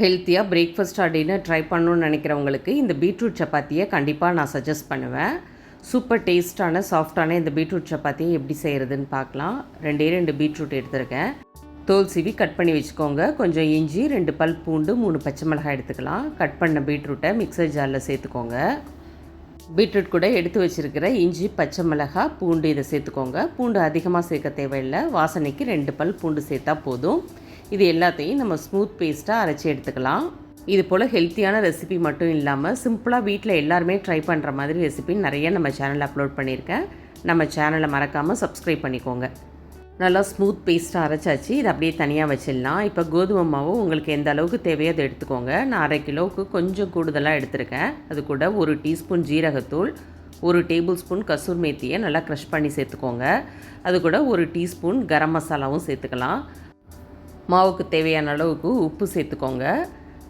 ஹெல்த்தியாக breakfast dinner try பண்ணணும்னு நினைக்கிறவங்களுக்கு இந்த பீட்ரூட் சப்பாத்தியை கண்டிப்பாக நான் சஜஸ்ட் பண்ணுவேன். சூப்பர் டேஸ்ட்டான சாஃப்டான இந்த பீட்ரூட் சப்பாத்தியை எப்படி செய்கிறதுன்னு பார்க்கலாம். ரெண்டே ரெண்டு பீட்ரூட் எடுத்திருக்கேன். தோல் சீவி கட் பண்ணி வச்சுக்கோங்க. கொஞ்சம் இஞ்சி ரெண்டு பல் பூண்டு மூணு பச்சை மிளகாய் எடுத்துக்கலாம். கட் பண்ண பீட்ரூட்டை மிக்சர் ஜாரில் சேர்த்துக்கோங்க. பீட்ரூட் கூட எடுத்து வச்சுருக்கிற இஞ்சி பச்சை மிளகாய் பூண்டு இதை சேர்த்துக்கோங்க. பூண்டு அதிகமாக சேர்க்க தேவையில்லை. வாசனைக்கு ரெண்டு பல் பூண்டு சேர்த்தா போதும். இது எல்லாத்தையும் நம்ம ஸ்மூத் பேஸ்ட்டாக அரைச்சி எடுத்துக்கலாம். இது போல் ஹெல்த்தியான ரெசிபி மட்டும் இல்லாமல் சிம்பிளாக வீட்டில் எல்லாருமே ட்ரை பண்ணுற மாதிரி ரெசிபி நிறைய நம்ம சேனலில் அப்லோட் பண்ணியிருக்கேன். நம்ம சேனலை மறக்காமல் சப்ஸ்கிரைப் பண்ணிக்கோங்க. நல்லா ஸ்மூத் பேஸ்ட்டாக அரைச்சாச்சு. இதை அப்படியே தனியாக வச்சிடலாம். இப்போ கோதுமை மாவு உங்களுக்கு எந்த அளவுக்கு தேவையோ அதை எடுத்துக்கோங்க. நான் அரை கிலோவுக்கு கொஞ்சம் கூடுதலாக எடுத்திருக்கேன். அது கூட ஒரு டீஸ்பூன் ஜீரகத்தூள் ஒரு டேபிள் ஸ்பூன் கசூர் மேத்தியை நல்லா க்ரஷ் பண்ணி சேர்த்துக்கோங்க. அது கூட ஒரு டீஸ்பூன் கரம் மசாலாவும் சேர்த்துக்கலாம். மாவுக்கு தேவையான அளவுக்கு உப்பு சேர்த்துக்கோங்க.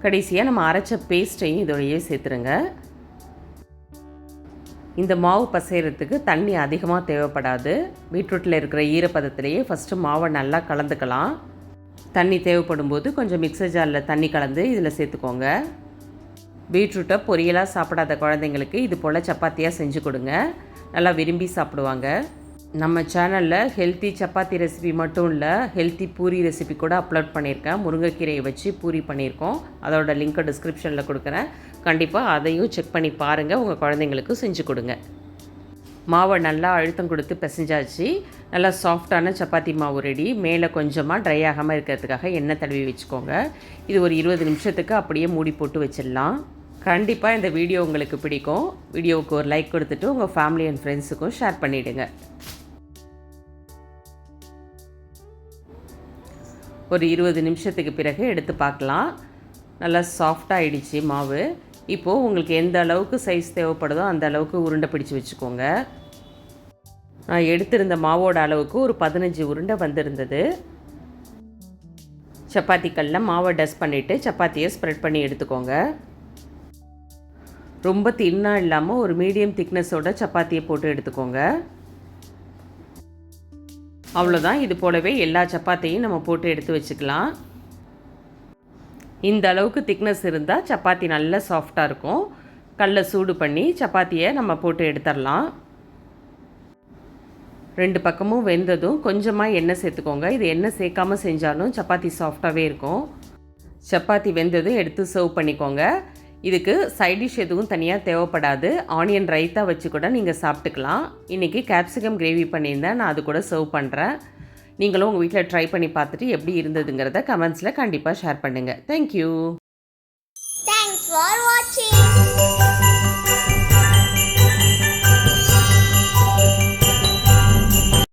கடைசியாக நம்ம அரைச்ச பேஸ்ட்டையும் இதோடையே சேர்த்துருங்க. இந்த மாவு பசைகிறதுக்கு தண்ணி அதிகமாக தேவைப்படாது. பீட்ரூட்டில் இருக்கிற ஈரப்பதத்திலேயே ஃபஸ்ட்டு மாவை நல்லா கலந்துக்கலாம். தண்ணி தேவைப்படும் போது கொஞ்சம் மிக்சர் ஜாரில் தண்ணி கலந்து இதில் சேர்த்துக்கோங்க. பீட்ரூட்டை பொரியலாக சாப்பிடாத குழந்தைங்களுக்கு இது போல் சப்பாத்தியாக செஞ்சு கொடுங்க. நல்லா விரும்பி சாப்பிடுவாங்க. நம்ம சேனலில் ஹெல்த்தி சப்பாத்தி ரெசிபி மட்டும் இல்லை ஹெல்த்தி பூரி ரெசிபி கூட அப்லோட் பண்ணியிருக்கேன். முருங்கைக்கீரையை வச்சு பூரி பண்ணியிருக்கோம். அதோட லிங்க்கை டிஸ்கிரிப்ஷனில் கொடுக்குறேன். கண்டிப்பாக அதையும் செக் பண்ணி பாருங்கள் உங்கள் குழந்தைங்களுக்கு செஞ்சு கொடுங்க. மாவை நல்லா அழுத்தம் கொடுத்து பிசைஞ்சாச்சு. நல்லா சாஃப்டான சப்பாத்தி மாவு ரெடி மேலே கொஞ்சமாக ட்ரை ஆகாமல் இருக்கிறதுக்காக எண்ணெய் தடவி வச்சுக்கோங்க. இது ஒரு இருபது நிமிஷத்துக்கு அப்படியே மூடி போட்டு வச்சிடலாம். கண்டிப்பாக இந்த வீடியோ உங்களுக்கு பிடிக்கும். வீடியோவுக்கு ஒரு லைக் கொடுத்துட்டு உங்கள் ஃபேமிலி அண்ட் ஃப்ரெண்ட்ஸுக்கும் ஷேர் பண்ணிவிடுங்க ஒரு இருபது நிமிஷத்துக்கு பிறகு எடுத்து பார்க்கலாம். நல்லா சாஃப்டாக ஆகிடுச்சு மாவு. இப்போது உங்களுக்கு எந்த அளவுக்கு சைஸ் தேவைப்படுதோ அந்த அளவுக்கு உருண்டை பிடிச்சி வச்சுக்கோங்க. நான் எடுத்திருந்த மாவோட அளவுக்கு ஒரு பதினஞ்சு உருண்டை வந்திருந்தது. சப்பாத்தி கல்லில் மாவை டஸ்ட் பண்ணிவிட்டு சப்பாத்தியை ஸ்ப்ரெட் பண்ணி எடுத்துக்கோங்க. ரொம்ப தின்னாக இல்லாமல் ஒரு மீடியம் திக்னஸோட சப்பாத்தியை போட்டு எடுத்துக்கோங்க. அவ்வளோதான் இது போலவே எல்லா சப்பாத்தியும் நம்ம போட்டு எடுத்து வச்சுக்கலாம். இந்த அளவுக்கு திக்னஸ் இருந்தால் சப்பாத்தி நல்லா சாஃப்டாக இருக்கும். கல்லை சூடு பண்ணி சப்பாத்தியை நம்ம போட்டு எடுத்துடலாம். ரெண்டு பக்கமும் வெந்ததும் கொஞ்சமாக எண்ணெய் சேர்த்துக்கோங்க. இது எண்ணெய் சேர்க்காமல் செஞ்சாலும் சப்பாத்தி சாஃப்டாகவே இருக்கும். சப்பாத்தி வெந்ததும் எடுத்து சர்வ் பண்ணிக்கோங்க. இதுக்கு சைட் டிஷ் எதுவும் தனியாக தேவைப்படாது. ஆனியன் ரைத்தா வச்சு கூட நீங்கள் சாப்பிட்டுக்கலாம். இன்றைக்கி கேப்சிகம் கிரேவி பண்ணியிருந்தேன். நான் அது கூட சர்வ் பண்ணுறேன் நீங்களும் உங்கள் வீட்டில் ட்ரை பண்ணி பார்த்துட்டு எப்படி இருந்ததுங்கிறத கமெண்ட்ஸில் கண்டிப்பாக ஷேர் பண்ணுங்கள் தேங்க்யூ தேங்க்ஸ் ஃபார்